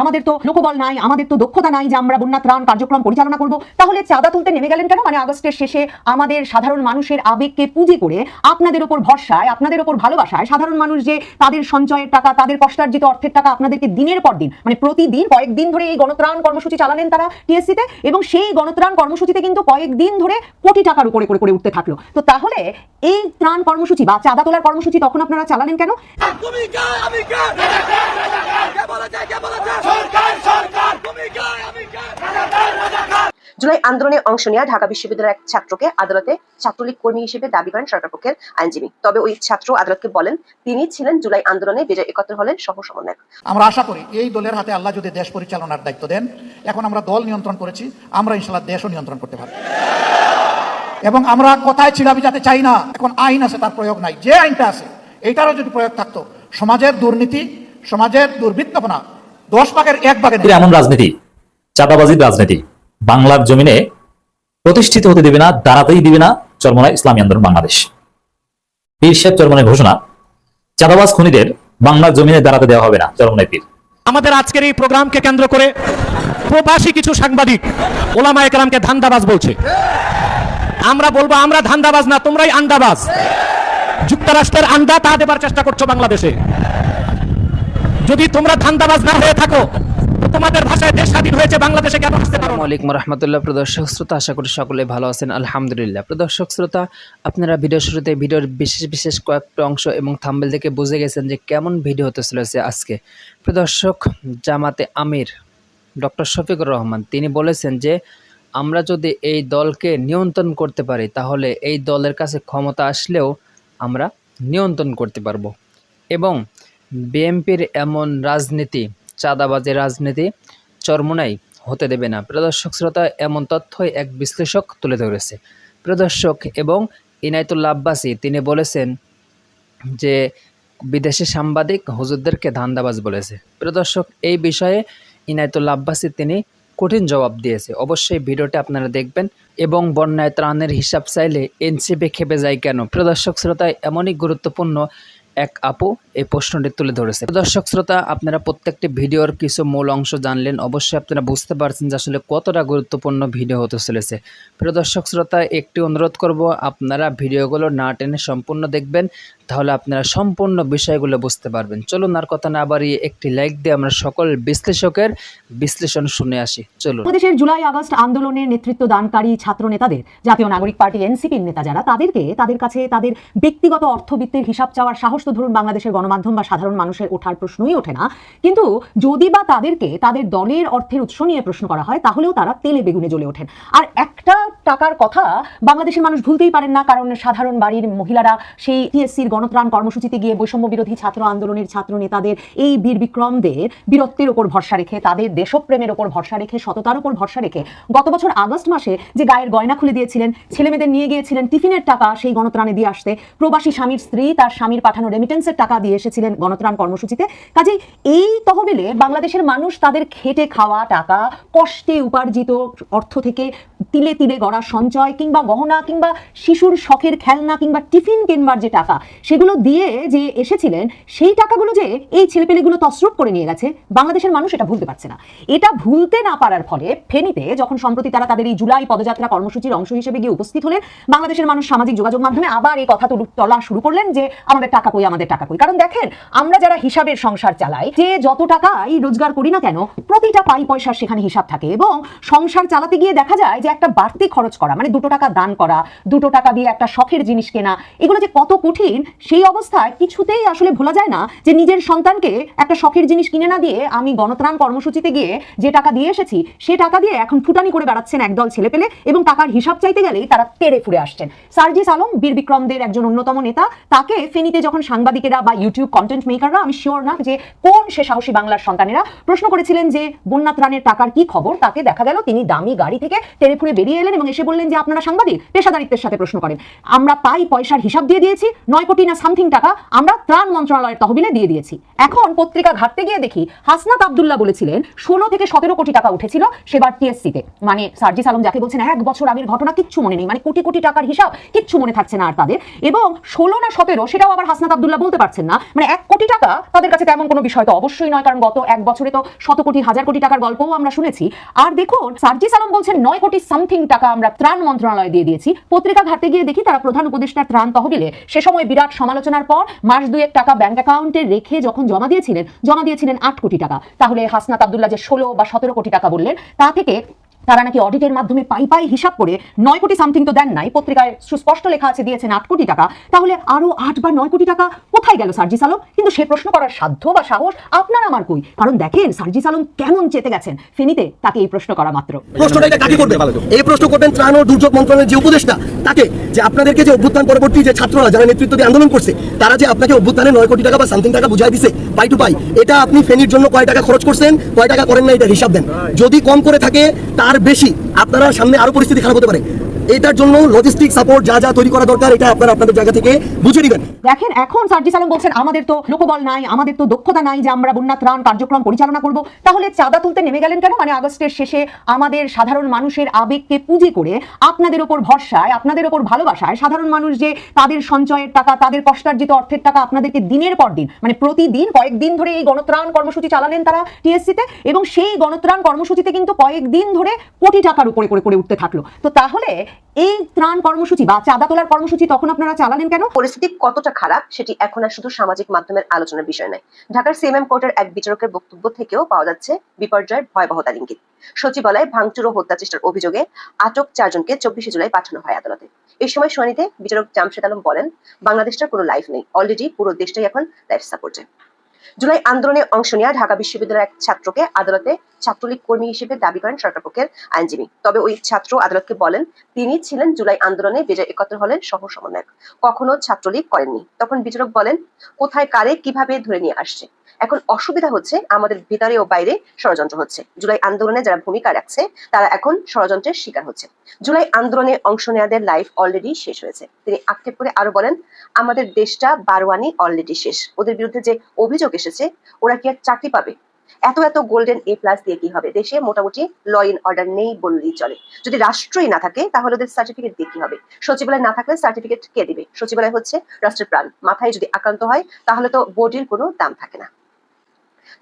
আমাদের তো লোকবল নাই, আমাদের তো দক্ষতা নাই যে আমরা বন্যা ত্রাণ কার্যক্রম পরিচালনা করব। তাহলে চাঁদা তুলতে নেমে গেলেন কেন? মানে আগস্টের শেষে আমাদের সাধারণ মানুষের আবেগকে পুঁজি করে আপনাদের ওপর ভরসায়, আপনাদের ওপর ভালোবাসায় সাধারণ মানুষ যে তাদের সঞ্চয়ের টাকা, তাদের কষ্টার্জিত অর্থের টাকা আপনাদেরকে দিনের পর দিন মানে প্রতিদিন কয়েকদিন ধরে এই গণত্রাণ কর্মসূচি চালালেন তারা টিএসসিতে এবং সেই গণত্রাণ কর্মসূচিতে কিন্তু কয়েকদিন ধরে কোটি টাকার উপরে করে করে উঠতে থাকল। তো তাহলে এই ত্রাণ কর্মসূচি বা চাঁদা তোলার কর্মসূচি তখন আপনারা চালালেন কেন? জুলাই আন্দোলনে অংশ নেওয়া ঢাকা বিশ্ববিদ্যালয়ের এক ছাত্রকে আদালতে ছাত্রলীগ কর্মী হিসেবে দাবি করেন সরকার পক্ষের আইনজীবী। তবে ওই ছাত্র আদালতকে বলেন তিনি ছিলেন জুলাই আন্দোলনে বিজয় একাত্তর হলেন সহ সমন্বয়ক আমরা আশা করি এই দলের হাতে আল্লাহ যদি দেশ পরিচালনার দায়িত্ব দেন এখন আমরা দল নিয়ন্ত্রণ করেছি আমরা ইনশাল্লাহ দেশও নিয়ন্ত্রণ করতে পারব। এবং আমরা কোথায় ছিলাম যাতে চাই না এখন আইন আছে তার প্রয়োগ নাই। যে আইনটা আছে এইটারও যদি প্রয়োগ থাকতো সমাজের দুর্নীতি সমাজের দুর্বৃত্তপনা দশ ভাগের এক ভাগের এমন রাজনীতি চাঁদাবাজির রাজনীতি। বাংলার জমিনে প্রতিষ্ঠিত হতে দেবে না দাঁড়াতেই দিবে না চরমনায় ইসলামী আন্দোলন বাংলাদেশ। পীর সাহেব চরমনের ঘোষণা চাঁদাবাজ খুনিদের বাংলার জমিনে দাঁড়াতে দেওয়া হবে না চরমনায় পীর। আমাদের আজকের এই প্রোগ্রামকে কেন্দ্র করে প্রবাসী কিছু সাংবাদিক ওলামা একরামকে ধান্দাবাজ বলছে। আমরা বলব আমরা ধান্দাবাজ না তোমরাই আন্দাবাজ। যুক্তরাষ্ট্রের আন্দা তা দেবার চেষ্টা করছ বাংলাদেশে। যদি তোমরা ধান্দাবাজ না হয়ে থাকো তোমাদের ভাষায় দেশ স্বাধীন হয়েছে, বাংলাদেশে কেন আসতে পারো আলাইকুম রহমতুল্লাহ, প্রদর্শক শ্রোতা, আশা করি সকলে ভালো আছেন, আলহামদুলিল্লাহ। প্রদর্শক শ্রোতা, আপনারা ভিডিও শুরুতে ভিডিওর বিশেষ বিশেষ কয়েকটা অংশ এবং থাম্বেল থেকে বুঝে গেছেন যে কেমন ভিডিও হতে চলেছে আজকে। প্রদর্শক জামাতে আমির, ডক্টর শফিকুর রহমান, তিনি বলেছেন যে, আমরা যদি এই দলকে নিয়ন্ত্রণ করতে পারি, তাহলে এই দলের কাছে ক্ষমতা আসলেও আমরা নিয়ন্ত্রণ করতে পারব। এবং বিএনপির এমন রাজনীতি, চাঁদাবাজি রাজনীতি চরমোনাই হতে দেবে না। প্রদর্শক শ্রোতা, এমন তথ্যই এক বিশ্লেষক তুলে ধরেছে। প্রদর্শক এবং ইনায়তুল্লা আব্বাসী, তিনি বলেছেন যে বিদেশি সাংবাদিক হুজুরদেরকে ধান্দাবাজ বলেছে। প্রদর্শক এই বিষয়ে ইনায়তুল্লা আব্বাসী তিনি কঠিন জবাব দিয়েছে। অবশ্যই ভিডিওটি আপনারা দেখবেন এবং বন্যায় ত্রাণের হিসাব চাইলে এনসিপি খেপে যায় কেন? প্রদর্শক শ্রোতায় এমনই গুরুত্বপূর্ণ এক আপু এই প্রশ্নটি তুলে ধরেছে। দর্শক শ্রোতা, আপনারা প্রত্যেকটি ভিডিওর কিছু মূল অংশ জানলেন। অবশ্যই আপনারা বুঝতে পারছেন যে আসলে কতটা গুরুত্বপূর্ণ ভিডিও হতে চলেছে। প্রিয় দর্শক শ্রোতা, একটি অনুরোধ করব, আপনারা ভিডিওগুলো না টেনে সম্পূর্ণ দেখবেন। তাহলে আপনারা সম্পূর্ণ বিষয়গুলো বুঝতে পারবেন। চলুন আর কথা না বাড়িয়ে একটি লাইক দিয়ে আমরা সকল বিশ্লেষকের বিশ্লেষণ শুনে আসি। চলুন। বাংলাদেশের জুলাই আগস্ট আন্দোলনের নেতৃত্ব দানকারী ছাত্র নেতাদের, জাতীয় নাগরিক পার্টি এনসিপির নেতা যারা, তাদেরকে, তাদের কাছে তাদের ব্যক্তিগত অর্থবিত্তের হিসাব চাওয়ার সাহস তো ধরুন বাংলাদেশের গণমাধ্যম বা সাধারণ মানুষের ওঠার প্রশ্নই ওঠে না। কিন্তু যদি বা তাদেরকে তাদের দলের অর্থের উৎস নিয়ে প্রশ্ন করা হয়, তাহলেও তারা তেলে বেগুনে জ্বলে ওঠেন। আর একটা টাকার কথা বাংলাদেশের মানুষ ভুলতেই পারেন না, কারণ সাধারণ বাড়ির মহিলারা সেই টিএসসির গণত্রাণ কর্মসূচিতে গিয়ে বৈষম্য বিরোধী ছাত্র আন্দোলনের ছাত্র নেতাদের এই বীর বিক্রমদের বীরত্বের ওপর ভরসা রেখে, তাদের দেশপ্রেমের ওপর ভরসা রেখে, সততার ওপর ভরসা রেখে গত বছর আগস্ট মাসে যে গায়ের গয়না খুলে দিয়েছিলেন, ছেলেমেয়েদের নিয়ে গিয়েছিলেন, টিফিনের টাকা সেই গণত্রাণে দিয়ে আসতে, প্রবাসী স্বামীর স্ত্রী তার স্বামীর পাঠানো রেমিটেন্সের টাকা দিয়ে এসেছিলেন গণত্রাণ কর্মসূচিতে। কাজেই এই তহবিলে বাংলাদেশের মানুষ তাদের খেটে খাওয়া টাকা, কষ্টে উপার্জিত অর্থ থেকে তিলে তিলে গড়া সঞ্চয় কিংবা গহনা কিংবা শিশুর শখের খেলনা কিংবা টিফিন কিনবার যে টাকা সেগুলো দিয়ে যে এসেছিলেন, সেই টাকাগুলো যে এই ছেলেপেলেগুলো তসরুপ করে নিয়ে গেছে, বাংলাদেশের মানুষ এটা ভুলতে পারছে না। এটা ভুলতে না পারার ফলে ফেনীতে যখন সম্প্রতি তারা তাদের এই জুলাই পদযাত্রা কর্মসূচির অংশ হিসেবে গিয়ে উপস্থিত হলেন, বাংলাদেশের মানুষ সামাজিক যোগাযোগ মাধ্যমে আবার এই কথা তুলু- শুরু করলেন যে, আমাদের টাকা কই, আমাদের টাকা কই? কারণ দেখেন, আমরা যারা হিসাবের সংসার চালাই, যে যত টাকাই রোজগার করি না কেন, প্রতিটা পাই পয়সার সেখানে হিসাব থাকে এবং সংসার চালাতে গিয়ে দেখা যায় যে একটা বাড়তি খরচ করা মানে দুটো টাকা দান করা, দুটো টাকা দিয়ে একটা শখের জিনিস কেনা, এগুলো যে কত কঠিন সেই অবস্থায় কিছুতেই আসলে ভোলা যায় না যে নিজের সন্তানকে একটা শখের জিনিস কিনে না দিয়ে আমি গণত্রাণ কর্মসূচিতে গিয়ে যে টাকা দিয়ে এসেছি, সে টাকা দিয়ে এখন ফুটানি করে বেড়াচ্ছেন একদল ছেলেপেলে এবং টাকার হিসাব চাইতে গেলেই তারা তেড়ে ফুরে আসছেন। সার্জিস আলম, বীর বিক্রমদের একজন অন্যতম নেতা, তাকে ফেনীতে যখন সাংবাদিকেরা বা ইউটিউব কন্টেন্ট মেকাররা আমি শিওর না যে কোন সে সাহসী বাংলার সন্তানেরা প্রশ্ন করেছিলেন যে বন্যা ত্রাণের টাকার কি খবর? তাকে দেখা গেল তিনি দামি গাড়ি থেকে তেড়ে ফুরে বেরিয়ে এলেন এবং এসে বললেন যে আপনারা সাংবাদিক, পেশাদারিত্বের সাথে প্রশ্ন করেন। আমরা পাই পয়সার হিসাব দিয়ে দিয়েছি, নয় কোটি না সামথিং টাকা আমরা ত্রাণ মন্ত্রণালয়ের তহবিলে দিয়ে দিয়েছি। এখন পত্রিকা ঘাটতে গিয়ে দেখি হাসনাত আবদুল্লাহ বলেছিলেন, ষোলো থেকে সতেরো কোটি টাকা উঠেছিল সেবার টিএসসিতে মানে সার্জিস আলম যাকে বলছেন, এক বছর আগের ঘটনা কিচ্ছু মনে নেই। মানে কোটি কোটি টাকার হিসাব কিচ্ছু মনে থাকছে না আর তাদের। এবং ষোলো না সতেরো সেটাও আবার হাসনাত আবদুল্লাহ বলতে পারছেন না। মানে এক কোটি টাকা তাদের কাছে তেমন কোনো বিষয় তো অবশ্যই নয়, কারণ গত এক বছরে তো শত কোটি, হাজার কোটি টাকার গল্পও আমরা শুনেছি। আর দেখুন, সার্জিস আলম বলছেন, নয় কোটি সামথিং টাকা আমরা ত্রাণ মন্ত্রণালয়ে দিয়ে দিয়েছি। পত্রিকা ঘাটতে গিয়ে দেখি তারা প্রধান উপদেষ্টার ত্রাণ তহবিলে সে সময় বিরাট সমালোচনার পর মাস দুয়েক টাকা ব্যাংক অ্যাকাউন্টে রেখে যখন জমা দিয়েছিলেন জমা দিয়েছিলেন আট কোটি টাকা। তাহলে হাসনাত আবদুল্লাহ যে ষোলো বা সতেরো কোটি টাকা বললেন, তা থেকে তারা নাকি অডিটের মাধ্যমে পাই পাই হিসাব করে নয় কোটি সামথিং তো দেন নাই। পত্রিকায় সুস্পষ্ট লেখা আছে দিয়েছেন আট কোটি টাকা। তাহলে আরও আট বা নয় কোটি টাকা কোথায় গেল সার্জিস আলম কিন্তু সে প্রশ্ন করার সাধ্য বা সাহস আপনার আমার কই? কারণ দেখেন সার্জিস আলম কেমন চেতে গেছেন। ফেনীতে তাকে এই প্রশ্ন করা মাত্র। এই প্রশ্ন করবেন ত্রাণ ও দুর্যোগ মন্ত্রণালয়ের যে উপদেষ্টা, তাকে যে আপনাদেরকে যে অভ্যুত্থান পরবর্তী যে ছাত্ররা যারা নেতৃত্ব দিয়ে আন্দোলন করছে, তারা যে আপনাকে অভ্যুত্থানে নয় কোটি টাকা বা সামথিং টাকা বুঝাই দিছে পাই টু পাই এটা আপনি ফেনীর জন্য কয় টাকা খরচ করছেন, কয় টাকা করেন না, এটা হিসাব দেন। যদি কম করে থাকে, তার বেশি আপনারা সামনে আরও পরিস্থিতি খারাপ হতে পারে। এটার জন্য লজিস্টিক সাপোর্ট যা যা তৈরি করা দরকার, এটা আপনারা আপনাদের জায়গা থেকে বুঝে নেবেন। দেখেন, এখন সার্জিস আলম বলছেন, আমাদের তো লোকবল নাই, আমাদের তো দক্ষতা নাই যে আমরা বন্যা ত্রাণ কার্যক্রম পরিচালনা করব। তাহলে চাঁদা তুলতে নেমে গেলেন কেন? মানে আগস্টের শেষে আমাদের সাধারণ মানুষের আবেগকে পুঁজি করে আপনাদের ওপর ভরসায়, আপনাদের ওপর ভালোবাসায় সাধারণ মানুষ যে তাদের সঞ্চয়ের টাকা, তাদের কষ্টার্জিত অর্থের টাকা আপনাদেরকে দিনের পর দিন মানে প্রতিদিন কয়েকদিন ধরে এই গণত্রাণ কর্মসূচি চালালেন তারা টিএসসিতে, এবং সেই গণত্রাণ কর্মসূচিতে কিন্তু কয়েকদিন ধরে কোটি টাকার উপরে করে করে উঠতে থাকল। তো তাহলে এই ত্রাণ কর্মসূচি বা চাঁদা তোলার কর্মসূচি তখন আপনারা চালালেন কেন? পরিস্থিতি কতটা খারাপ সেটি এখন আর শুধু সামাজিক মাধ্যমের আলোচনার বিষয় নয়। ঢাকার সিএমএম কোর্টের এক বিচারকের বক্তব্য থেকেও পাওয়া যাচ্ছে বিপর্যয়ের ভয়াবহতার ইঙ্গিত সচিবালয়ে ভাঙচুর ও হত্যা চেষ্টার অভিযোগে আটক চারজনকে চব্বিশে জুলাই পাঠানো হয় আদালতে। এই সময় শুনানিতে বিচারক জামশেদ আলম বলেন বাংলাদেশটার কোনো লাইফ নেই। অলরেডি পুরো দেশটাই এখন লাইফ সাপোর্টে জুলাই আন্দোলনে অংশ নেওয়া ঢাকা বিশ্ববিদ্যালয়ের এক ছাত্রকে আদালতে ছাত্রলীগ কর্মী হিসেবে দাবি করেন সরকার পক্ষের আইনজীবী। তবে ওই ছাত্র আদালতকে বলেন, তিনি ছিলেন জুলাই আন্দোলনে বিজয় একত্র হলেন সহ সমন্বয়ক কখনো ছাত্রলীগ করেননি। তখন বিচারক বলেন, কোথায় কারে, কীভাবে ধরে নিয়ে আসছে? এখন অসুবিধা হচ্ছে আমাদের ভিতরে ও বাইরে ষড়যন্ত্র হচ্ছে। জুলাই আন্দোলনে যারা ভূমিকা রাখছে, তারা এখন ষড়যন্ত্রের শিকার হচ্ছে। জুলাই আন্দোলনে অংশ নেওয়াদের লাইফ অলরেডি শেষ হয়েছে। তিনি আক্ষেপ করে আরও বলেন, আমাদের দেশটা বারোয়ানি অলরেডি শেষ। ওদের বিরুদ্ধে যে অভিযোগ এসেছে, ওরা কি আর চাকরি পাবে? এত এত গোল্ডেন এ প্লাস দিয়ে কি হবে? দেশে মোটামুটি ল ইন অর্ডার নেই বললেই চলে। যদি রাষ্ট্রই না থাকে, তাহলে ওদের সার্টিফিকেট দিয়ে কি হবে? সচিবালয় না থাকলে সার্টিফিকেট কে দিবে? সচিবালয় হচ্ছে রাষ্ট্রের প্রাণ। মাথায় যদি আক্রান্ত হয়, তাহলে তো বডির কোনো দাম থাকে না।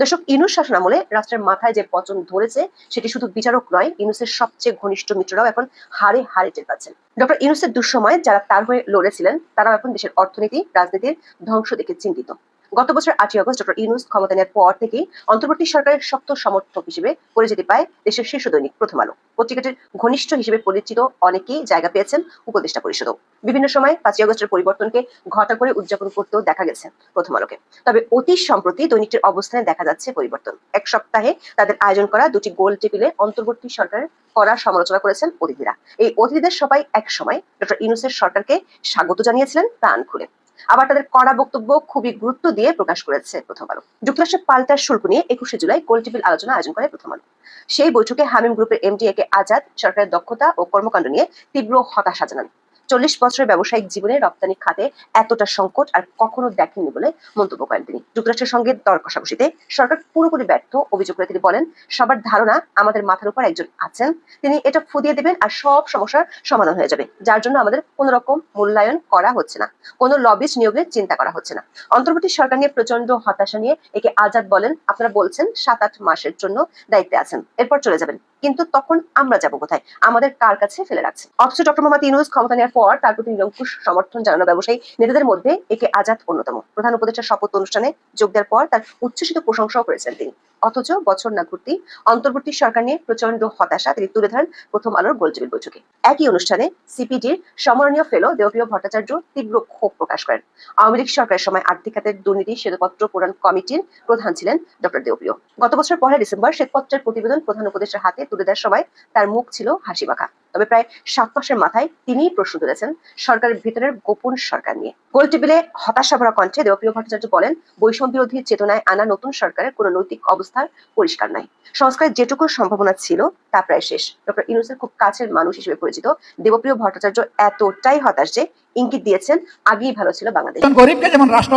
দর্শক, ইনুস শাসন আমলে রাষ্ট্রের মাথায় যে পচন ধরেছে, সেটি শুধু বিচারক নয়, ইনুসের সবচেয়ে ঘনিষ্ঠ মিত্ররাও এখন হারে হারে টের পাচ্ছেন ডক্টর ইনুসের দুঃসময় যারা তার হয়ে লড়েছিলেন, তারাও এখন দেশের অর্থনীতি, রাজনীতির ধ্বংস দেখে চিন্তিত। গত বছর আটই আগস্ট ডক্টর ইউনুস ক্ষমতা নেওয়ার পর থেকেই অন্তর্বর্তী সরকারের শক্ত সমর্থক হিসেবে পরিচিতি পায় দেশের শীর্ষ দৈনিক প্রথম আলো। পত্রিকাটির ঘনিষ্ঠ হিসেবে পরিচিত অনেকেই জায়গা পেয়েছেন উপদেষ্টা পরিষদও। বিভিন্ন সময় পাঁচই আগস্টের পরিবর্তনকে ঘটা করে উদযাপন করতেও দেখা গেছে প্রথম আলোকে। তবে অতি সম্প্রতি দৈনিকটির অবস্থানে দেখা যাচ্ছে পরিবর্তন। এক সপ্তাহে তাদের আয়োজন করা দুটি গোল টেবিলে অন্তর্বর্তী সরকারের করা সমালোচনা করেছেন অতিথিরা। এই অতিথিদের সবাই এক সময় ডক্টর ইউনুসের সরকারকে স্বাগত জানিয়েছিলেন প্রাণ খুলে। আবার তাদের কড়া বক্তব্য খুবই গুরুত্ব দিয়ে প্রকাশ করেছে প্রথম আলো যুক্তরাষ্ট্রের পাল্টার শুল্ক নিয়ে একুশে জুলাই গোলটেবিল আলোচনা আয়োজন করে প্রথম আলো সেই বৈঠকে হামিম গ্রুপের এমডিএ কে আজাদ সরকারের দক্ষতা ও কর্মকাণ্ড নিয়ে তীব্র হতাশা জানান। চল্লিশ বছরের ব্যবসায়িক জীবনে রপ্তানি খাতে এতটা সংকট আর কখনো দেখেননি বলে মন্তব্য করেন তিনি। যুক্তরাষ্ট্রের সঙ্গে দর কষাকষিতে সরকার পুরোপুরি ব্যর্থ, অভিযোগ করে তিনি বলেন, সবার ধারণা আমাদের মাথার উপর একজন আছেন। তিনি এটা ফুদিয়ে দেবেন আর সব সমস্যার সমাধান হয়ে যাবে। যার জন্য আমাদের কোনো রকম মূল্যায়ন করা হচ্ছে না। কোনো লবিস্ট নিয়োগের চিন্তা করা হচ্ছে না। অন্তর্বর্তী সরকার নিয়ে প্রচণ্ড হতাশা নিয়ে একে আজাদ বলেন, আপনারা বলছেন সাত আট মাসের জন্য দায়িত্বে আছেন, এরপর চলে যাবেন। কিন্তু তখন আমরা যাব কোথায়? আমাদের কার কাছে ফেলে রাখছে অথচ ডক্টর মোহাম্মদ ইউনুস ক্ষমতা নেওয়ার পর তার প্রতি নিরঙ্কুশ সমর্থন জানানো ব্যবসায়ী নেতাদের মধ্যে একে আজাদ অন্যতম। প্রধান উপদেষ্টার শপথ অনুষ্ঠানে যোগ দেওয়ার পর তার উচ্ছ্বসিত প্রশংসাও করেছেন তিনি। অথচ বছর না ঘুরতেই অন্তর্বর্তী সরকার নিয়ে প্রচণ্ড হতাশা তিনি তুলে ধরেন প্রথম আলোর গোলটেবিল বৈঠকে। একই অনুষ্ঠানে সিপিডির সম্মাননীয় ফেলো দেবপ্রিয় ভট্টাচার্য তীব্র ক্ষোভ প্রকাশ করেন। আওয়ামী লীগ সরকারের সময় আর্থিক খাতের দুর্নীতি, শ্বেতপত্র প্রদান কমিটির প্রধান ছিলেন ডক্টর দেবপ্রিয়। গত বছর পহেলা ডিসেম্বর শ্বেতপত্রের প্রতিবেদন প্রধান উপদেষ্টার হাতে তুলে দেওয়ার সময় তার মুখ ছিল হাসি মাখা তবে প্রায় সাত মাসের মাথায় তিনিই প্রশ্ন তুলেছেন সরকারের ভিতরের গোপন সরকার নিয়ে। গোল টেবিলে হতাশা ভরা কণ্ঠে দেবপ্রিয় ভট্টাচার্য বলেন, বৈষম্য বিরোধী চেতনায় আনা নতুন সরকারের কোনো নৈতিক অবস্থার পরিষ্কার নাই। সংস্কারের যেটুকু সম্ভাবনা ছিল, তা প্রায় শেষ। ডক্টর ইউনুসের খুব কাছের মানুষ হিসেবে পরিচিত। দেবপ্রিয় ভট্টাচার্য এতটাই হতাশ যে ইঙ্গিত দিয়েছেন, আগেই ভালো ছিল বাংলাদেশ। গরিবকে যেমন রাষ্ট্র,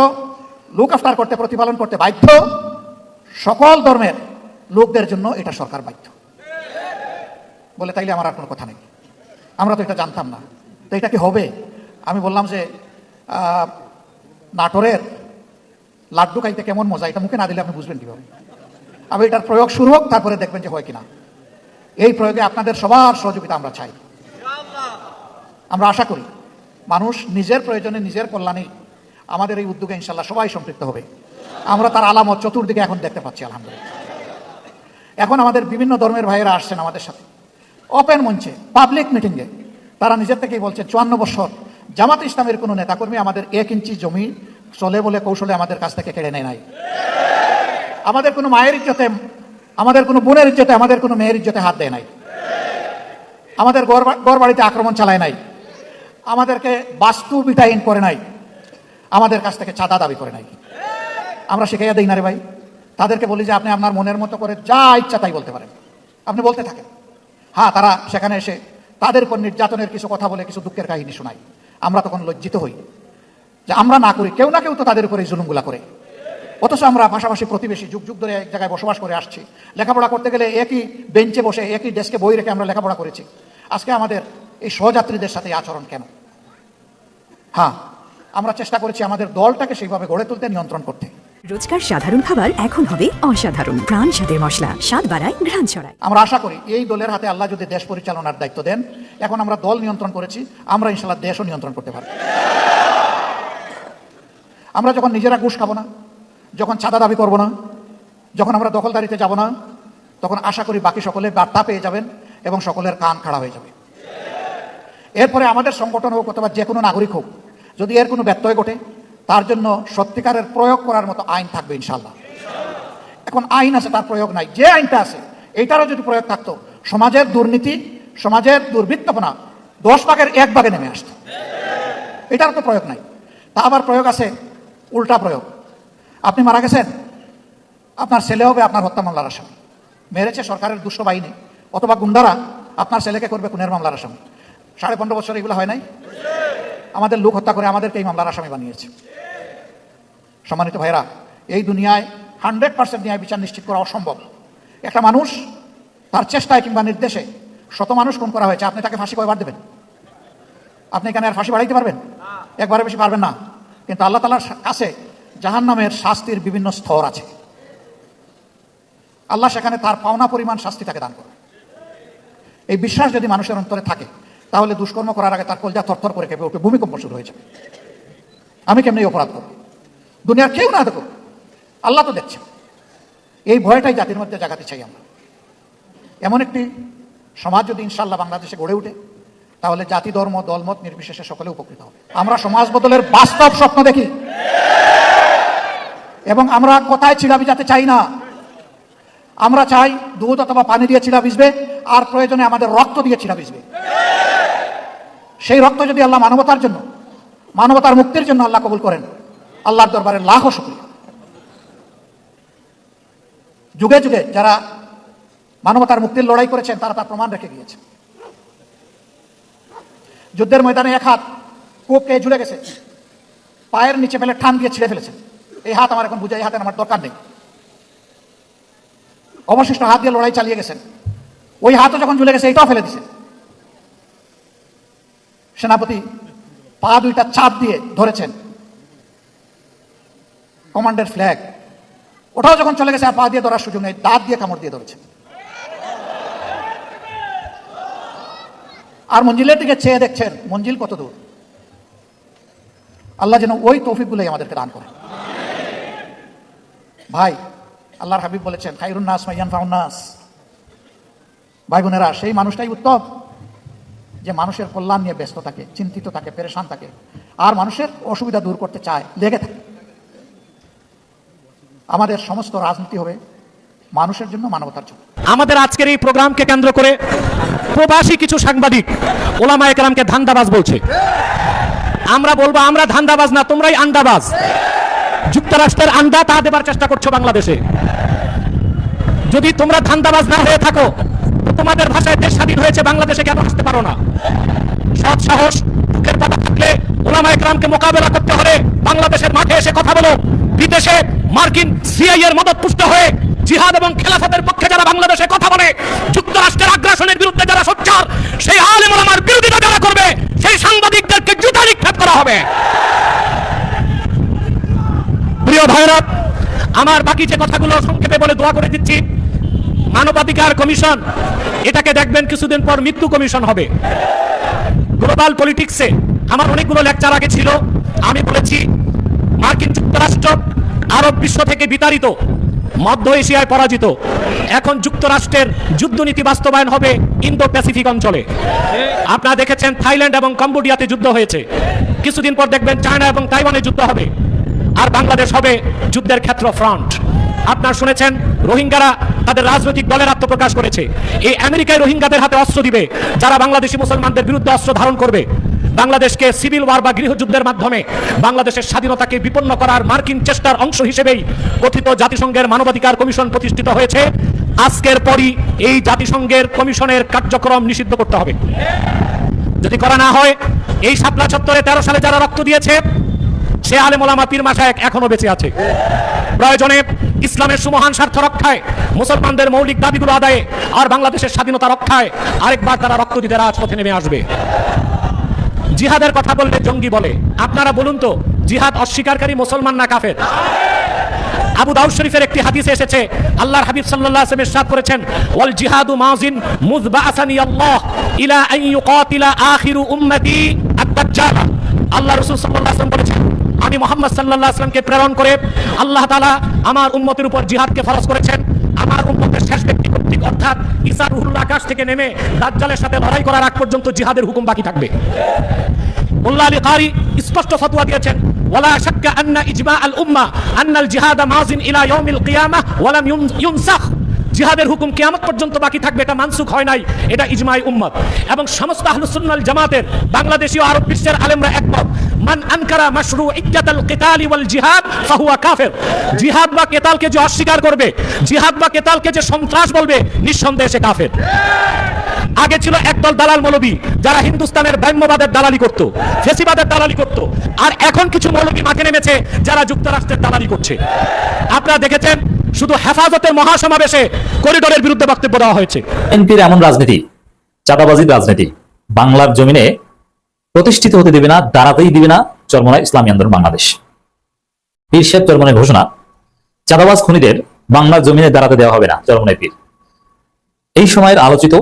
লুক আফটার করতে, প্রতিপালন করতে বাধ্য, সকল ধর্মের লোকদের জন্য এটা সরকার বাধ্য। বলে তাইলে আমার আর কোনো কথা নেই। আমরা তো এটা জানতাম না। তো এটা কি হবে? আমি বললাম যে নাটোরের লাড্ডু খাইতে কেমন মজা? এটা মুখে না দিলে আপনি বুঝবেন কীভাবে? আমি এটার প্রয়োগ শুরু হোক, তারপরে দেখবেন যে হয় কিনা। এই প্রয়োগে আপনাদের সবার সহযোগিতা আমরা চাই। আমরা আশা করি মানুষ নিজের প্রয়োজনে নিজের কল্যাণে আমাদের এই উদ্যোগে ইনশাল্লাহ সবাই সম্পৃক্ত হবে। আমরা তার আলামত চতুর্দিকে এখন দেখতে পাচ্ছি, আলহামদুলিল্লাহ। এখন আমাদের বিভিন্ন ধর্মের ভাইয়েরা আসছেন আমাদের সাথে। ওপেন মঞ্চে পাবলিক মিটিংয়ে তারা নিজের থেকেই বলছেন চুয়ান্ন বছর জামাত ইসলামের কোনো নেতাকর্মী আমাদের এক ইঞ্চি জমি চলে বলে কৌশলে আমাদের কাছ থেকে কেড়ে নেয় নাই। আমাদের কোনো মায়ের ইজ্জতে, আমাদের কোনো বোনের ইজ্জতে, আমাদের কোনো মেয়ের ইজ্জতে হাত দেয় নাই। আমাদের গড় বাড়িতে আক্রমণ চালায় নাই। আমাদেরকে বাস্তু বিটাহীন করে নাই। আমাদের কাছ থেকে চাঁদা দাবি করে নাই। আমরা শিখাইয়া দিই না রে ভাই। তাদেরকে বলি যে আপনি আপনার মনের মতো করে যা ইচ্ছা তাই বলতে পারেন। আপনি বলতে থাকেন। হ্যাঁ তারা সেখানে এসে তাদের উপর নির্যাতনের কিছু কথা বলে কিছু দুঃখের কাহিনী শোনায়। আমরা তখন লজ্জিত হই। যে আমরা না করি, কেউ না কেউ তো তাদের উপরে জুলুমগুলা করে। অথচ আমরা পাশাপাশি প্রতিবেশী যুগ যুগ ধরে এক জায়গায় বসবাস করে আসছি। লেখাপড়া করতে গেলে একই বেঞ্চে বসে, একই ডেস্কে বই রেখে আমরা লেখাপড়া করেছি। আজকে আমাদের এই সহযাত্রীদের সাথে আচরণ কেন? হ্যাঁ আমরা চেষ্টা করেছি আমাদের দলটাকে সেইভাবে গড়ে তুলতে, নিয়ন্ত্রণ করতে। রোজকার সাধারণ খাবার এখন হবে অসাধারণ। প্রাণ স্বাদের মশলা, স্বাদ বাড়ায়, ঘ্রাণ ছড়ায়। আমরা আশা করি এই দলের হাতে আল্লাহ যদি দেশ পরিচালনার দায়িত্ব দেন, এখন আমরা দল নিয়ন্ত্রণ করেছি, আমরা ইনশাল্লাহ দেশও নিয়ন্ত্রণ করতে পারব। আমরা যখন নিজেরা ঘুষ খাব না, যখন চাঁদা দাবি করব না, যখন আমরা দখলদারিতে যাব না, তখন আশা করি বাকি সকলে বার্তা পেয়ে যাবেন এবং সকলের কান খাড়া হয়ে যাবে। এরপরে আমাদের সংগঠন হোক অথবা যে কোনো নাগরিক হোক, যদি এর কোনো ব্যত্যয় ঘটে তার জন্য সত্যিকারের প্রয়োগ করার মতো আইন থাকবে ইনশাল্লাহ এখন আইন আছে, তার প্রয়োগ নাই। যে আইনটা আছে, এইটারও যদি প্রয়োগ থাকতো, সমাজের দুর্নীতি, সমাজের দুর্বৃত্তপনা দশ ভাগের এক ভাগে নেমে আসতো। এটার তো প্রয়োগ নাই। তা আবার প্রয়োগ আছে, উল্টা প্রয়োগ। আপনি মারা গেছেন, আপনার ছেলে হবে আপনার হত্যা মামলার আসামি। মেরেছে সরকারের দুষ্ট বাহিনী, অথবা গুন্ডারা আপনার ছেলেকে করবে খুনের মামলার আসামি। সাড়ে পনেরো বছর এগুলো হয় নাই? আমাদের লোক হত্যা করে আমাদেরকে এই মামলার আসামি বানিয়েছে। সম্মানিত ভাইরা এই দুনিয়ায় হান্ড্রেড পার্সেন্ট ন্যায় বিচার নিশ্চিত করা অসম্ভব। একটা মানুষ তার চেষ্টায় কিংবা নির্দেশে শত মানুষ খুন করা হয়েছে, আপনি তাকে ফাঁসি কয়বার দেবেন? আপনি এখানে আর ফাঁসি বাড়াইতে পারবেন? একবারে বেশি পারবেন না। কিন্তু আল্লাহ তালার কাছে জাহান নামের শাস্তির বিভিন্ন স্তর আছে। আল্লাহ সেখানে তার পাওনা পরিমাণ শাস্তি তাকে দান করে এই বিশ্বাস যদি মানুষের অন্তরে থাকে তাহলে দুষ্কর্ম করার আগে তার কলজা থরথর করে কেঁপে উঠবে ভূমিকম্প শুরু হয়ে যাবে আমি কেমনি অপরাধ করব? দুনিয়ার কেউ না দেখো আল্লাহ তো দেখছে এই ভয়টাই জাতির মধ্যে জাগাতে চাই আমরা। এমন একটি সমাজ যদি ইনশাল্লাহ বাংলাদেশে গড়ে ওঠে তাহলে জাতি, ধর্ম, দলমত নির্বিশেষে সকলে উপকৃত হবে। আমরা সমাজ বদলের বাস্তব স্বপ্ন দেখি। এবং আমরা কোথায় ছিড়া ভিজাতে চাই না? আমরা চাই দুধ অথবা পানি দিয়ে ছিড়া ভিজবে, আর প্রয়োজনে আমাদের রক্ত দিয়ে ছিড়া ভিজবে। সেই রক্ত যদি আল্লাহ মানবতার জন্য, মানবতার মুক্তির জন্য আল্লাহ কবুল করেন, আল্লাহর দরবারে লাখো শুক্রিয়া। যুগে যুগে যারা মানবতার মুক্তির লড়াই করেছেন, তারা তার প্রমাণ রেখে গিয়েছে যুদ্ধের ময়দানে এক হাত কোপকে ঝুলে গেছে, পায়ের নিচে ফেলে ঠান দিয়ে ছিঁড়ে ফেলেছে এই হাত আমার এখন বুঝে, এই হাতের আমার দরকার নেই। অবশিষ্ট হাত দিয়ে লড়াই চালিয়ে গেছেন। ওই হাতও যখন ঝুলে গেছে এটাও ফেলে দিছে। সেনাপতি পা দুইটা চাপ দিয়ে ধরেছেন। কমান্ডের ফ্ল্যাগ। ওটাও যখন চলে গেছে, আর পা দিয়ে ধরার সুযোগ নেই, দাঁত দিয়ে কামড় দিয়ে ধরেছে আর মঞ্জিলের দিকে চেয়ে দেখছেন, মঞ্জিল কত দূর? আল্লাহ যেন ওই তৌফিকগুলোই আমাদেরকে দান করে ভাই, আল্লাহর হাবিব বলেছেন, খাইরুন নাস মাইয়ান ভাই বোনেরা, সেই মানুষটাই উত্তম। যে মানুষের কল্যাণ নিয়ে ব্যস্ত থাকে, চিন্তিত থাকে, পেরেশান থাকে, আর মানুষের অসুবিধা দূর করতে চায়, লেগে থাকে। আমাদের সমস্ত রাজনীতি হবে মানুষের জন্য মানবতার জন্য। আমাদের আজকের এই প্রোগ্রামকে কেন্দ্র করে প্রবাসী কিছু সাংবাদিক, ওলামা একরামকে ধান্দাবাজ বলছে। আমরা বলব, আমরা ধান্দাবাজ না, তোমরাই আন্দাবাজ। যুক্তরাষ্ট্রের আন্দা তা দেবার চেষ্টা করছ বাংলাদেশে। যদি তোমরা ধান্দাবাজ না হয়ে থাকো তোমাদের ভাষায় দেশ স্বাধীন হয়েছে, বাংলাদেশে কেন আসতে পারো না? সৎ সাহস, বুকের পাতা থাকলে ওলামা একরামকে মোকাবেলা করতে হলে বাংলাদেশের মাঠে এসে কথা বলো। বিদেশে মার্কিন সিআই এর মদত পুষ্ট হয়ে জিহাদ এবং খেলাফতের পক্ষে যারা বাংলাদেশে কথা বলে, যুক্তরাষ্ট্রের আগ্রাসনের বিরুদ্ধে যারা সোচ্চার, সেই আলেম ওলামার বিরোধিতা যারা করবে, সেই সাংবাদিকদেরকে জুতা নিক্ষেপ করা হবে। প্রিয় ভাইরা আমার বাকি যে কথাগুলো সংক্ষেপে বলে দোয়া করে দিচ্ছি মানবাধিকার কমিশন, এটাকে দেখবেন কিছুদিন পর মৃত্যু কমিশন হবে। গ্লোবাল পলিটিক্সে আমার অনেকগুলো লেকচার আগে ছিল, আমি বলেছি, মার্কিন যুক্তরাষ্ট্র আরব বিশ্ব থেকে বিতাড়িত, মধ্য এশিয়ায় পরাজিত। এখন যুক্তরাষ্ট্রের যুদ্ধনীতি বাস্তবায়ন হবে ইন্দো প্যাসিফিক অঞ্চলে। আপনারা দেখেছেন থাইল্যান্ড এবং কম্বোডিয়াতে যুদ্ধ হয়েছে। কিছুদিন পর দেখবেন চায়না এবং তাইওয়ানে যুদ্ধ হবে। আর বাংলাদেশ হবে যুদ্ধের ক্ষেত্র ফ্রন্ট আপনারা শুনেছেন, রোহিঙ্গারা তাদের রাজনৈতিক দলের আত্মপ্রকাশ করেছে। এই আমেরিকায় রোহিঙ্গাদের হাতে অস্ত্র দিবে, যারা বাংলাদেশি মুসলমানদের বিরুদ্ধে অস্ত্র ধারণ করবে। বাংলাদেশকে সিভিল ওয়ার বা গৃহযুদ্ধের মাধ্যমে বাংলাদেশের স্বাধীনতাকে বিপন্ন করার মার্কিন চেষ্টার অংশ হিসেবেই কথিত জাতিসংঘের মানবাধিকার কমিশন প্রতিষ্ঠিত হয়েছে। আজকের পরই এই জাতিসংঘের কমিশনের কার্যক্রম নিষিদ্ধ করতে হবে। যদি করা না হয়, এই শাপলা চত্বরে তেরো সালে যারা রক্ত দিয়েছে, সে আলেম ওলামা পীর মাসায়েক এখনও বেঁচে আছে। প্রয়োজনে ইসলামের সুমহান স্বার্থ রক্ষায়, মুসলমানদের মৌলিক দাবিগুলো আদায়ে আর বাংলাদেশের স্বাধীনতা রক্ষায় আরেকবার তারা রক্ত দিতে রাজপথে নেমে আসবে। জিহাদের কথা বললে জঙ্গি বলে। আপনারা বলুন তো, জিহাদ অস্বীকারী মুসলমান না কাফের? আবু দাউদ শরীফের একটি হাদিসে এসেছে, আল্লাহর হাবিব সাল্লাল্লাহু আলাইহি ওয়াসাল্লাম ইরশাদ করেছেন, ওয়াল জিহাদু মাজিন মুযবাআসানি আল্লাহ ইলা আন ইউকাতিলা আখিরু উম্মতি আদ-দাজ্জাল আল্লাহ রাসূল সাল্লাল্লাহু আলাইহি ওয়াসাল্লাম বলেছেন আমি মোহাম্মদ সাল্লাল্লাহু আলাইহি ওয়াসাল্লামকে প্রেরণ করে আল্লাহ তাআলা আমার উম্মতের উপর জিহাদকে ফরজ করেছেন। আমার উম্মতের শেষ ব্যক্তি কর্তৃক অর্থাৎ ঈসা রুহুল আকাশ থেকে নেমে দাজ্জালের সাথে লড়াই করার আগ পর্যন্ত জিহাদের হুকুম বাকি থাকবে। মোল্লা আলী কারি স্পষ্ট ফতোয়া দিয়েছেন শাক্কা আন্না ইজমা আল উম্মা আন্নাল জিহাদ মাজিন ইলা ইয়াউমিল কিয়ামাহ ওয়ালাম ইউনসাখ। জিহাদের হুকুম কিয়ামত পর্যন্ত বাকি থাকবে, এটা মানসুখ হয় নাই, এটা ইজমাই উম্মত। এবং সমস্ত আহলুসুন্নাল জামাতের বাংলাদেশী ও আরব বিশ্বের আলেমরা একমত, মান আনকারা মাশরু ইজ্জাতাল কিতালি ওয়াল জিহাদ ফাহুয়া কাফির। জিহাদ বা কেতালকে যে অস্বীকার করবে, জিহাদ বা কেতালকে যে সন্ত্রাস বলবে, নিঃসন্দেহে সে কাফের। আগে ছিল একদল দালাল মৌলবী, যারা হিন্দুস্তানের ব্রাহ্মবাদের দালালি করত, ফেসিবাদের দালালি করত, আর এখন কিছু মৌলবী মাঠে নেমেছে, যারা যুক্তরাষ্ট্রের দালালি করছে। আপনারা দেখেছেন শুধু হেফাজতের মহাসমাবেশে করিডোরের বিরুদ্ধে বক্তব্য দেওয়া হয়েছে। এনপির এমন রাজনীতি, চাঁদাবাজির রাজনীতি, বাংলার জমিনে প্রতিষ্ঠিত হতে দেবে না, দাঁড়াতেই দিবে না চরমনায় ইসলামী আন্দোলন বাংলাদেশ। পীর সাহেব চরমনের ঘোষণা, চাঁদাবাজ খুনিদের বাংলার জমিনে দাঁড়াতে দেওয়া হবে না চরমনায় পীর। এই সময়ের আলোচিত,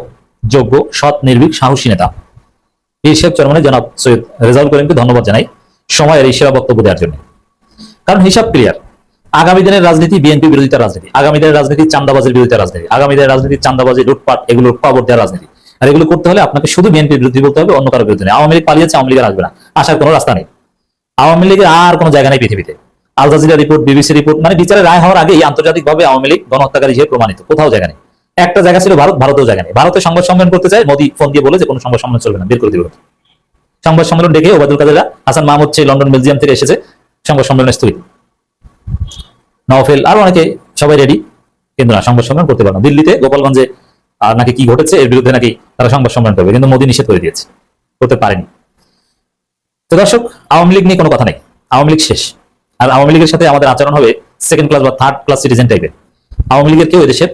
যোগ্য, সৎ, নির্ভীক, সাহসী নেতা। পীর সাহেব চরমনে জনাব সৈয়দ রেজাউল করিমকে ধন্যবাদ জানাই সময়ের এই সেরা বক্তব্য দেওয়ার জন্য। কারণ হিসাব ক্লিয়ার আগামী দিনের রাজনীতি বিএনপি বিরোধিতা রাজনীতি, আগামী দিনের রাজনীতি চান্দাবাজের বিরোধিতা রাজনীতি, আগামী দিনের রাজনীতি চান্দাবাজি লুটপাট, এগুলো পাবর দেওয়ার রাজনীতি। আর এগুলো করতে হলে আপনাকে শুধু বিএনপির বিরুদ্ধে বলতে হবে, অন্য কারও বিরুদ্ধে আওয়ামী লীগ পালিয়েছে, আওয়ামী লীগের আসবে না। আসার কোনো রাস্তা নেই। আওয়ামী লীগের আর কোনো জায়গা নেই পৃথিবীতে। Al Jazeera report, BBC report মানে বিচারের রায় হওয়ার আগেই আন্তর্জাতিকভাবে আওয়ামী লীগ গণহত্যাকারী হিসেবে প্রমাণিত। কোথাও জায়গা নেই। একটা জায়গা ছিল ভারত, ভারতেও জায়গা নেই। ভারতে সংবাদ সম্মেলন করতে চায়, মোদী ফোন দিয়ে বলে যে কোনো সংবাদ সম্মেলন চলবে না। বের করে দিবে সংবাদ সম্মেলন ডেকে ওবায়দুল কাদেরা, হাসান মাহমুদ সেই লন্ডন বেলজিয়াম থেকে এসেছে। সংবাদ সম্মেলনের স্থগিত। নওফেল আরও অনেকে সবাই রেডি কিন্তু না, সংবাদ সম্মেলন করতে পারে না। দিল্লিতে, গোপালগঞ্জে, আর নাকি কি ঘটেছে, এর বিরুদ্ধে নাকি তারা সংবাদ সম্মেলন করবে, কিন্তু মোদী নিষেধ করে দিয়েছে, করতে পারেনি। তো দর্শক, আওয়ামী লীগ নিয়ে কোনো কথা নেই, আওয়ামী লীগ শেষ। আর আওয়ামী লীগের সাথে আমাদের আচরণ হবে সেকেন্ড ক্লাস বা থার্ড ক্লাস সিটিজেন টাইপের আওয়ামী লীগের কেউ এদেশের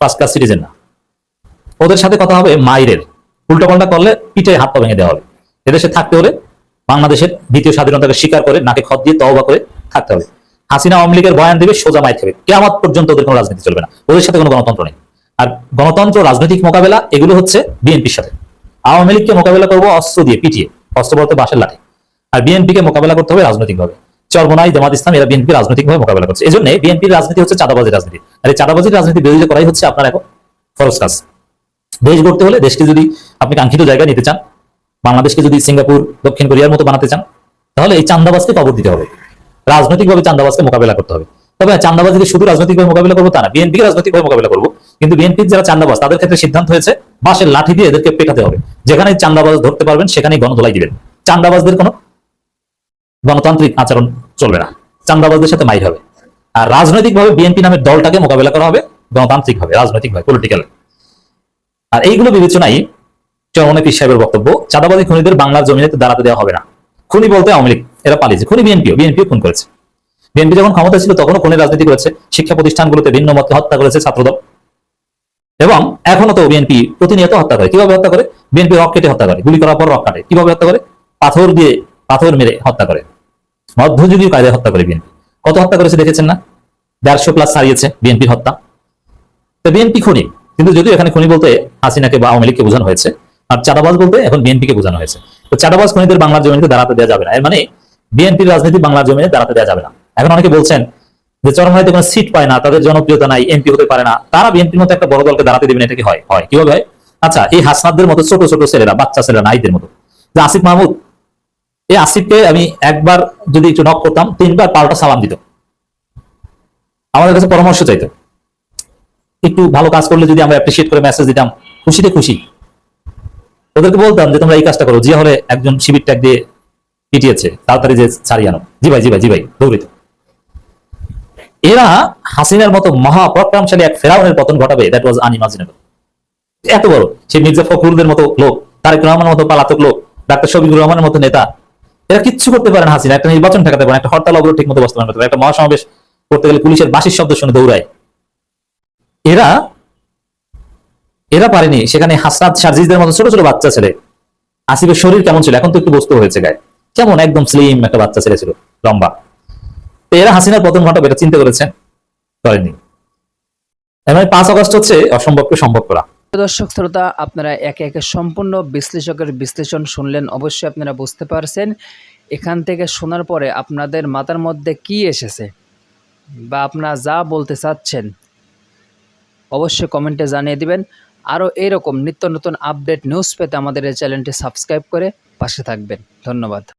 ফার্স্ট ক্লাস সিটিজেন না। ওদের সাথে কথা হবে মাইরের। উল্টাপাল্টা করলে পিঠে হাত পা ভেঙে দেওয়া হবে। এদেশে থাকতে হলে বাংলাদেশের দ্বিতীয় স্বাধীনতাকে স্বীকার করে, নাকে খত দিয়ে তওবা করে থাকতে হবে। হাসিনা আওয়ামী লীগের বয়ান দেবে, সোজা মাইর খাবে। কেমন পর্যন্ত ওদের কোনো রাজনীতি চলবে না। ওদের সাথে কোনো গণতন্ত্র নেই। আর গণতন্ত্র, রাজনৈতিক মোকাবেলা, এগুলো হচ্ছে বিএনপির সাথে। আওয়ামী লীগকে মোকাবেলা করব অস্ত্র দিয়ে পিটিয়ে, অস্ত্র বলতে বাসের লাঠি। আর বিএনপিকে মোকাবেলা করতে হবে রাজনৈতিকভাবে। চরমনাই, জামাত ইসলাম, এরা বিএনপি রাজনৈতিকভাবে মোকাবেলা করছে। এই জন্য বিএনপির রাজনীতি হচ্ছে চাঁদাবাজির রাজনীতি। আর এই চাঁদাবাজির রাজনীতি বিরোধিতা করাই হচ্ছে আপনার এখন ফরজ কাজ। দেশ গড়তে হলে দেশকে যদি আপনি কাঙ্ক্ষিত জায়গায় নিতে চান, বাংলাদেশকে যদি সিঙ্গাপুর, দক্ষিণ কোরিয়ার মতো বানাতে চান, তাহলে এই চান্দাবাজকে কবর দিতে হবে। রাজনৈতিকভাবে চান্দাবাজকে মোকাবেলা করতে হবে। তবে হ্যাঁ, চান্দাবাজিকে শুধু রাজনৈতিকভাবে মোকাবেলা করব তা না বিএনপিকে রাজনৈতিকভাবে মোকাবেলা করব। কিন্তু বিএনপির যারা চান্দাবাজ তাদের ক্ষেত্রে সিদ্ধান্ত হয়েছে বাসের লাঠি দিয়ে এদেরকে পেটাতে হবে। যেখানে চান্দাবাজ ধরতে পারবেন সেখানেই গণধোলাই দিবেন। চান্দাবাজদের কোনো গণতান্ত্রিক আচরণ চলবে না। চান্দাবাজদের সাথে মাইর হবে। আর রাজনৈতিকভাবে বিএনপি নামের দলটাকে মোকাবেলা করা হবে গণতান্ত্রিক ভাবে রাজনৈতিকভাবে পলিটিক্যাল আর এইগুলো বিবেচনায় চরমনে পীর সাহেবের বক্তব্য চাঁদাবাদী খুনিদের বাংলার জমিনে দাঁড়াতে দেওয়া হবে না। খুনি বলতে আওয়ামী লীগ, এরা পালিয়েছে। খুনি বিএনপিও বিএনপিও খুন করেছে। বিএনপি যখন ক্ষমতা ছিল, তখনও খুনের রাজনীতি করেছে, শিক্ষা প্রতিষ্ঠানগুলোতে ভিন্ন মতকে হত্যা করেছে ছাত্রদল। এবং এখনও তো বিএনপি প্রতিনিয়ত হত্যা করে। কীভাবে হত্যা করে? বিএনপি রক কেটে হত্যা করে, গুলি করার পর রক কাটে। কীভাবে হত্যা করে? পাথর দিয়ে পাথর মেরে হত্যা করে। মধ্যযুগীয় কায়দায় হত্যা করে বিএনপি। কত হত্যা করেছে দেখেছেন না? দেড়শো প্লাস ছাড়িয়েছে বিএনপির হত্যা। তো বিএনপি খুনি। কিন্তু যদিও এখানে খুনি বলতে হাসিনাকে বা আওয়ামী লীগকে বোঝানো হয়েছে, আর চাঁদাবাজ বলতে এখন বিএনপিকে বোঝানো হয়েছে। তো চাঁদাবাজ খুনিদের বাংলার জমিতে দাঁড়াতে দেওয়া যাবে না। এর মানে বিএনপির রাজনীতি বাংলার জমিনে দাঁড়াতে দেওয়া যাবে না। এখন অনেকে বলছেন যে চরমনাইতে কোনো সিট পায় না, তাদের জনপ্রিয়তা নাই এমপি হতে পারে না। তারা বিএনপির মতো একটা বড় দলকে দাঁড়াতে দেবেন এটা কি হয়? হয়। কীভাবে আচ্ছা এই হাসনাদদের মতো ছোট ছোট ছেলেরা, বাচ্চা ছেলেরা নাইদের মতো। যে আসিফ মাহমুদ, এই আসিফকে আমি একবার যদি একটু নক করতাম, তিনবার পাল্টা সালাম দিত। আমাদের কাছে পরামর্শ চাইতো। একটু ভালো কাজ করলে যদি আমরা অ্যাপ্রিসিয়েট করে মেসেজ দিতাম, খুশিতে খুশি। ওদেরকে বলতাম যে তোমরা এই কাজটা করো। জিয়া হলে একজন শিবির ট্যাগ দিয়ে পিটিয়েছে। তাড়াতাড়ি যে ছাড়িয়ে আনো। জি ভাই জি ভাই জি ভাই দৌড়িত। এরা হাসিনার মতো মহা পরাক্রমশালী এক ফেরাউনের পতন ঘটাবে। দ্যাট ওয়াজ আনইমাজিনেবল এত বড়। সে মির্জা ফখরুলদের মতো লোক তারেক রহমানের মতো পালাতক লোক ডাক্তার শফিকুর রহমানের মতো নেতা। এরা কিচ্ছু করতে পারে না হাসিনা। একটা নির্বাচন ঠেকাতে পারেন একটা হরতাল অবরোধ ঠিক মতো বাস্তবায়ন করতে পারে না, একটা মহাসমাবেশ করতে গেলে পুলিশের বাসির শব্দ শুনে দৌড়ায়। এরা এরা পারেনি। সেখানে হাসাদ সার্জিসদের মতো ছোট ছোট বাচ্চা ছেলে। আসিফের শরীর কেমন ছিল? এখন তো একটু বস্তু হয়েছে গায়ে। কেমন? একদম স্লিম একটা বাচ্চা ছেলে ছিল। লম্বা। তো এরা হাসিনার পতন ঘটাবে এটা চিন্তা করেছেন করেননি এর মানে পাঁচ আগস্ট হচ্ছে অসম্ভবকে সম্ভব করা। দর্শক, শ্রোতা, আপনারা একে একে সম্পূর্ণ বিশ্লেষকের বিশ্লেষণ শুনলেন। অবশ্যই আপনারা বুঝতে পারছেন। এখান থেকে শোনার পরে আপনাদের মাথার মধ্যে কি এসেছে বা আপনারা যা বলতে চাচ্ছেন, অবশ্যই কমেন্টে জানিয়ে দিবেন। আরও এরকম নিত্য নতুন আপডেট নিউজ পেতে আমাদের এই চ্যানেলটি সাবস্ক্রাইব করে পাশে থাকবেন। ধন্যবাদ।